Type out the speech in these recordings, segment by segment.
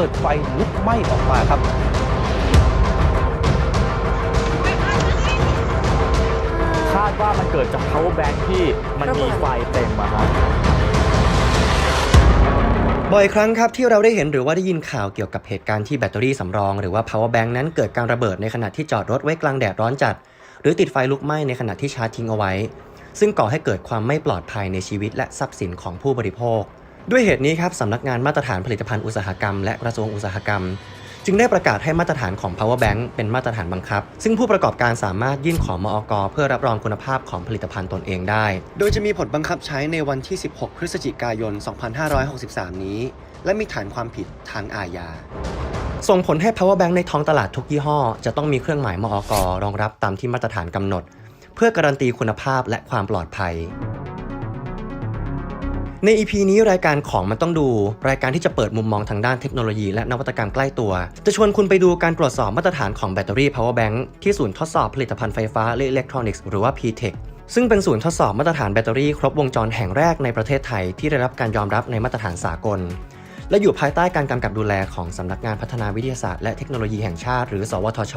กิดไฟลุกไหม้ออกมาครับคาดว่ามันเกิดจาก power bank ที่มันมีไฟเต็มอะฮะบ่อยครั้งครับที่เราได้เห็นหรือว่าได้ยินข่าวเกี่ยวกับเหตุการณ์ที่แบตเตอรี่สำรอง หรือว่า power bank นั้นเกิดการระเบิดในขณะที่จอดรถไว้กลางแดดร้อนจัด หรือติดไฟลุกไหม้ในขณะที่ชาร์จทิ้งเอาไว้ ซึ่งก่อให้เกิดความไม่ปลอดภัยในชีวิตและทรัพย์สินของผู้บริโภค ด้วยเหตุนี้ครับสำนักงานมาตรฐานผลิตภัณฑ์อุตสาหกรรมและกระทรวงอุตสาหกรรม จึงได้ประกาศให้มาตรฐานของ power bank เป็นมาตรฐานบังคับ ซึ่งผู้ประกอบการสามารถยื่นขอมอกเพื่อรับรองคุณภาพของผลิตภัณฑ์ตนเองได้ โดยจะมีผลบังคับใช้ในวันที่ 16 พฤศจิกายน 2563 นี้ และมีฐานความผิดทางอาญาส่งผลให้ power bank ในท้องตลาดทุกยี่ห้อ จะต้องมีเครื่องหมายมอกรองรับตามที่มาตรฐานกำหนด เพื่อการันตีคุณภาพและความปลอดภัย ใน EP นี้รายการของมันต้องดู รายการที่จะเปิดมุมมองทางด้านเทคโนโลยีและนวัตกรรมใกล้ตัว จะชวนคุณไปดูการตรวจสอบมาตรฐานของแบตเตอรี่ power bank ที่ศูนย์ทดสอบผลิตภัณฑ์ไฟฟ้าและอิเล็กทรอนิกส์หรือว่า PTech ซึ่งเป็นศูนย์ทดสอบมาตรฐานแบตเตอรี่ครบวงจรแห่งแรกในประเทศไทยที่ได้รับการยอมรับในมาตรฐานสากล และอยู่ภายใต้การกำกับดูแลของสำนักงานพัฒนาวิทยาศาสตร์และเทคโนโลยีแห่งชาติ หรือ สวทช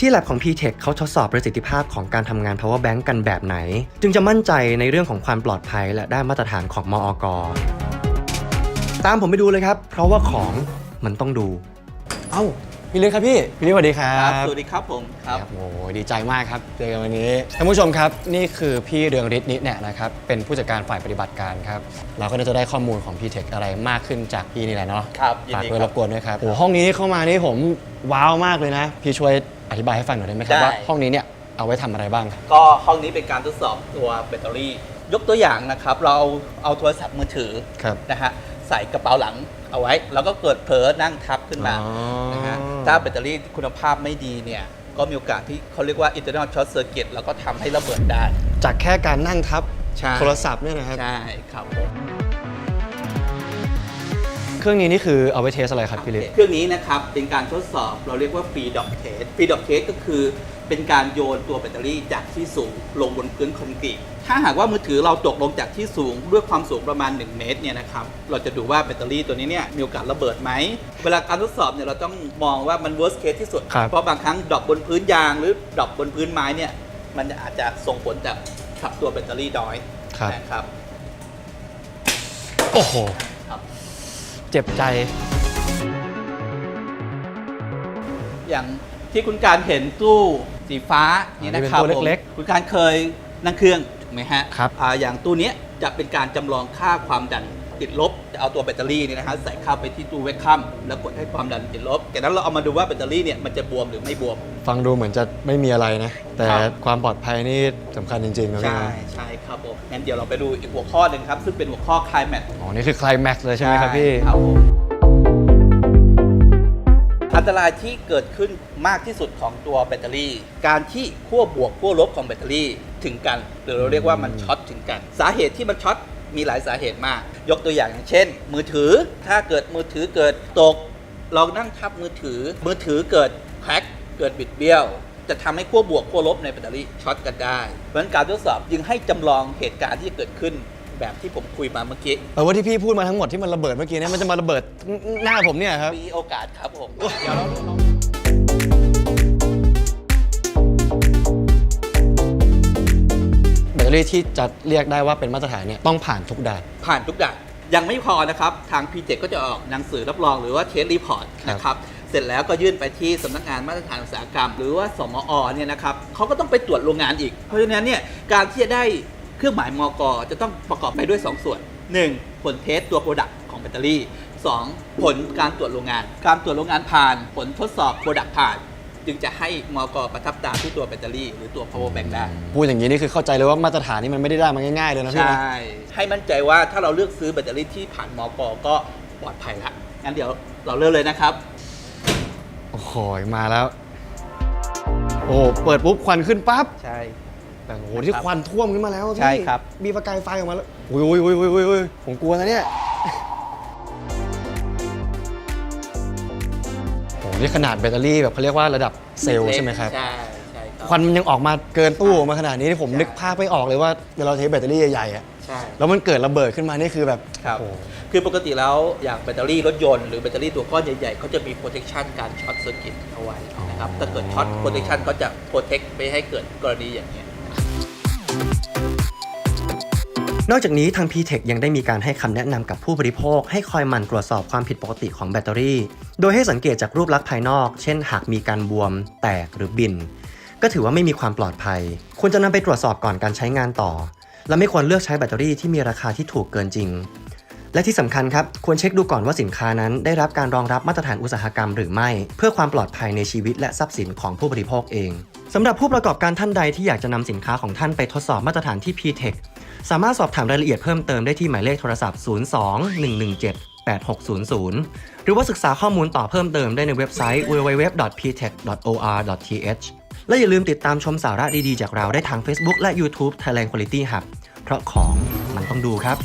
ที่แลบของ PTech เขาทดสอบประสิทธิภาพของการทำงาน power bank กันแบบไหน จึงจะมั่นใจในเรื่องของความปลอดภัย และได้มาตรฐานของมอกตามผมไปดูเลยครับ เพราะว่าของมันต้องดู เอ้า พี่เล็กครับพี่พี่เล็กสวัสดีครัครับบสวัสดีครับผมครับโอ้โหดีใจมากครับเจอกันวันนี้ท่านผู้ชมครับนี่คือพี่เรืองฤทธิ์นิแนะนะครับเป็นผู้จัดการฝ่ายปฏิบัติการครับเราก็น่าจะได้ข้อมูลของ PTech อะไรมากขึ้นจากพี่นี่แหละเนาะครับยินฝากดีด้วยครรับบกวนด้วยครับโอ้โหห้องนี้เข้ามานี่ผมว้าวมากเลยนะ พี่ช่วยอธิบายให้ฟังหน่อยได้ไหมครับได้ว่าห้องนี้เนี่ยเอาไว้ทำอะไรบ้างครับก็ห้องนี้เป็นการทดสอบตัวแบตเตอรี่ ยกตัวอย่างนะครับ เราเอาเอาโทรศัพท์มือถือครับนะฮะใส่กระเป๋าหลังเอาไว้ แล้วก็เกิดเผลอนั่งทับขึ้นมาอ๋อนะฮะ ถ้าแบตเตอรี่คุณภาพไม่ดีเนี่ย ก็มีโอกาสที่เขาเรียกว่า internal short circuit แล้วก็ทำให้ระเบิดได้ จากแค่การนั่งทับใช่ โทรศัพท์เนี่ยนะครับ ใช่ครับผม เครื่องนี้นี่คือเอาไว้เทสอะไรครับพี่เล็กเครื่องนี้นะครับเป็นการทดสอบเราเรียกว่า free dot test free dot test ก็คือ เป็นการโยนตัวแบตเตอรี่จากที่สูงลงบนพื้นคอนกรีตถ้าหากว่ามือถือเราตกลงจากที่สูงด้วยความสูงประมาณ 1 เมตรเนี่ยนะครับเราจะดูว่าแบตเตอรี่ตัวนี้เนี่ยมีโอกาสระเบิดไหม เวลาการทดสอบเนี่ยเราต้องมองว่ามัน worst case ที่สุด ครับ เพราะบางครั้งดรอปบนพื้นยางหรือดรอปบนพื้นไม้เนี่ยมันอาจจะส่งผลจากขับตัวแบตเตอรี่น้อยครับนะครับ โอ้โหครับ เจ็บใจ อย่างที่คุณการเห็นตู้สีฟ้าเนี่ยนะครับอ๋อนี่เป็นตู้เล็กๆผมคุณการเคยนั่งเครื่องถูกไหมฮะครับ อ่าอย่างตู้เนี้ยจะเป็นการจำลองค่าความดันติดลบจะ เอาตัวแบตเตอรี่เนี่ยนะฮะใส่เข้าไปที่ตู้เวกคัมแล้วกดให้ความดันติดลบจากนั้นเราเอามาดูว่าแบตเตอรี่เนี่ยมันจะบวมหรือไม่บวม ฟังดูเหมือนจะไม่มีอะไรนะ แต่ครับ ความปลอดภัยนี่สำคัญจริงๆนะพี่ใช่นะใช่ครับผมงั้นเดี๋ยวเราไปดูอีกหัวข้อหนึ่งครับซึ่งเป็นหัวข้อคลายแมทอ๋อ นี่คือคลายแม็กซ์เลยใช่ไหมครับพี่ ครับผมอันตรายที่เกิดขึ้นมากที่สุดของตัวแบตเตอรี่ การที่ขั้วบวกขั้วลบของแบตเตอรี่ถึงกัน หรือเราเรียกว่ามันช็อตถึงกัน สาเหตุที่มันช็อต มีหลายสาเหตุมาก ยกตัวอย่างอย่างเช่น มือถือถ้าเกิดมือถือเกิดตก เรานั่งทับมือถือ มือถือเกิดแพ็คเกิดบิดเบี้ยว จะทำให้ขั้วบวกขั้วลบในแบตเตอรี่ช็อตกันได้เพราะฉะนั้นการทดสอบจึงให้จำลองเหตุการณ์ที่จะเกิดขึ้นแบบที่ผมคุยมาเมื่อกี้เออว่าที่พี่พูดมาทั้งหมดที่มันระเบิดเมื่อกี้เนี่ยมันจะมาระเบิดหน้าผมเนี่ยครับมีโอกาสครับผมเดี๋ยวเรา รี่ที่จะเรียกได้ว่าเป็นมาตรฐานเนี่ยต้องผ่านทุกด่าน ผ่านทุกด่านยังไม่พอนะครับ ทาง p 7ก็จะออกหนังสือรับรองหรือว่าเทสรีพอร์ตนะครับเสร็จแล้วก็ยื่นไปที่สำนักงานมาตรฐานอุตสาหกรรม หรือว่าสมอเนี่ยนะครับเขาก็ต้องไปตรวจโรงงานอีก เพราะฉะนั้นเนี่ยการที่จะได้เครื่องหมายมอกจะต้องประกอบไปด้วย 2 ส่วน 1. ผลเทสตัวโปรดักต์ของแบตเตอรี่ 2. ผลการตรวจโรงงาน การตรวจโรงงานผ่าน ผลทดสอบโปรดักต์ผ่าน จึงจะให้มกประทับตราที่ตัวแบตเตอรี่ หรือตัว power bank ได้ พูดอย่างนี้นี่คือเข้าใจเลยว่ามาตรฐานนี่มันไม่ได้ได้มาง่ายๆเลยนะพี่ใช่นะให้มั่นใจว่าถ้าเราเลือกซื้อแบตเตอรี่ที่ผ่านมกก็ปลอดภัยละงั้นเดี๋ยวเราเริ่มเลยนะครับ โอ้โหมาแล้ว โอ้โหเปิดปุ๊บควันขึ้นปั๊บใช่ แต่โอ้โหที่ควันท่วมขึ้นมาแล้วอะพี่ใช่ครับ มีประกายไฟออกมาแล้วอุ้ยอุ้ยอุ้ยอุ้ยอุ้ยอุ้ยผมกลัวนะเนี่ย นี่ขนาดแบตเตอรี่แบบเขาเรียกว่าระดับเซลล์ใช่ไหมครับ ใช่ใช่คควันมันยังออกมาเกินตู้มาขนาดนี้ผมนึกภาพไม่ออกเลยว่าเวลาเราเทแบตเตอรี่ใหญ่ๆอะใช่ แล้วมันเกิดระเบิดขึ้นมานี่คือแบบครับ โอ้โห คือปกติแล้วอย่างแบตเตอรี่รถยนต์หรือแบตเตอรี่ตัวก้อนใหญ่ๆเขาจะมี protection การช็อตเซอร์กิตเอาไว้นะครับ ถ้าเกิดช็อต protection ก็จะ protect ไม่ให้เกิดกรณีอย่างนี้ย นอกจากนี้ทาง P-Tech ยังได้มีการให้คำแนะนำกับผู้บริโภค ให้คอยหมั่นตรวจสอบความผิดปกติของแบตเตอรี่ โดยให้สังเกตจากรูปลักษณ์ภายนอก เช่น หากมีการบวม แตกหรือบิน ก็ถือว่าไม่มีความปลอดภัย ควรจะนำไปตรวจสอบก่อนการใช้งานต่อ และไม่ควรเลือกใช้แบตเตอรี่ที่มีราคาที่ถูกเกินจริง และที่สำคัญครับ ควรเช็คดูก่อนว่าสินค้านั้น ได้รับการรองรับมาตรฐานอุตสาหกรรมหรือไม่ เพื่อความปลอดภัยในชีวิตและทรัพย์สินของผู้บริโภคเองสำหรับผู้ประกอบการท่านใดที่อยากจะนำสินค้าของท่านไปทดสอบมาตรฐานที่ P-Tech สามารถสอบถามรายละเอียดเพิ่มเติมได้ที่หมายเลขโทรศัพท์ 02 117 8600 หรือว่าศึกษาข้อมูลต่อเพิ่มเติมได้ในเว็บไซต์ www.ptech.or.th และอย่าลืมติดตามชมสาระดีๆ จากเราได้ทาง Facebook และ YouTube Thailand Quality Hub เพราะของมันต้องดูครับ